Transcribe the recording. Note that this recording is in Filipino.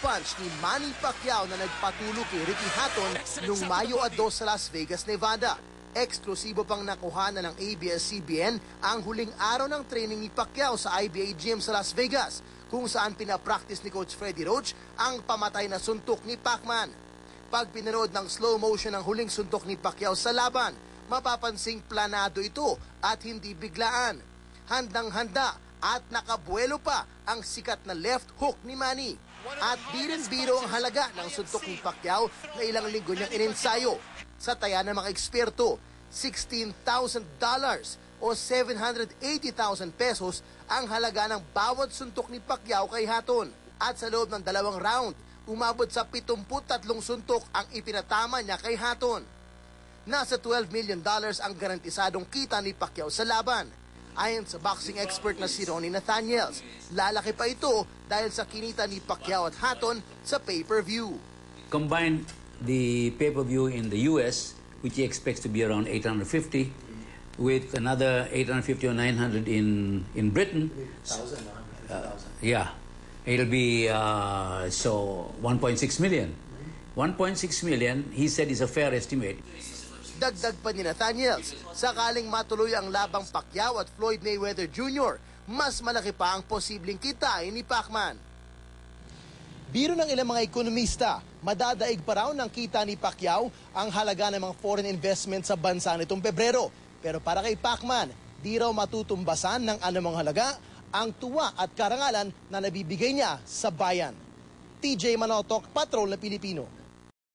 punch ni Manny Pacquiao na nagpatulo kay Ricky Hatton noong Mayo at 2 sa Las Vegas, Nevada. Eksklusibo pang nakuha na ng ABS-CBN ang huling araw ng training ni Pacquiao sa IBA Gym sa Las Vegas kung saan pinapractice ni Coach Freddie Roach ang pamatay na suntok ni Pacman. Pag pinanood ng slow motion ang huling suntok ni Pacquiao sa laban, mapapansing planado ito at hindi biglaan. Handang-handa at nakabuelo pa ang sikat na left hook ni Manny. At di rin biro ang halaga ng suntok ni Pacquiao na ilang linggo niyang inensayo. Sa taya ng mga eksperto, $16,000 o 780,000 pesos ang halaga ng bawat suntok ni Pacquiao kay Hatton. At sa loob ng dalawang round, umabot sa 73 suntok ang ipinatama niya kay Hatton. Nasa 12 million dollars ang garantisadong kita ni Pacquiao sa laban. Ayon sa boxing expert na si Ronnie Nathaniels, lalaki pa ito dahil sa kinita ni Pacquiao at Hatton sa pay-per-view. combine the pay-per-view in the US, which he expects to be around 850, with another 850 or 900 in in Britain. Uh, yeah, it'll be uh, so 1.6 million. 1.6 million, he said, is a fair estimate. Dagdag pa ni Nathaniels, sakaling matuloy ang labang Pacquiao at Floyd Mayweather Jr., mas malaki pa ang posibleng kitain ni Pacman. Biro ng ilang mga ekonomista, madadaig pa raw ng kita ni Pacquiao ang halaga ng mga foreign investment sa bansa nitong Pebrero. Pero para kay Pacman, di raw matutumbasan ng anumang halaga ang tuwa at karangalan na nabibigay niya sa bayan. TJ Manotok, Patrol na Pilipino.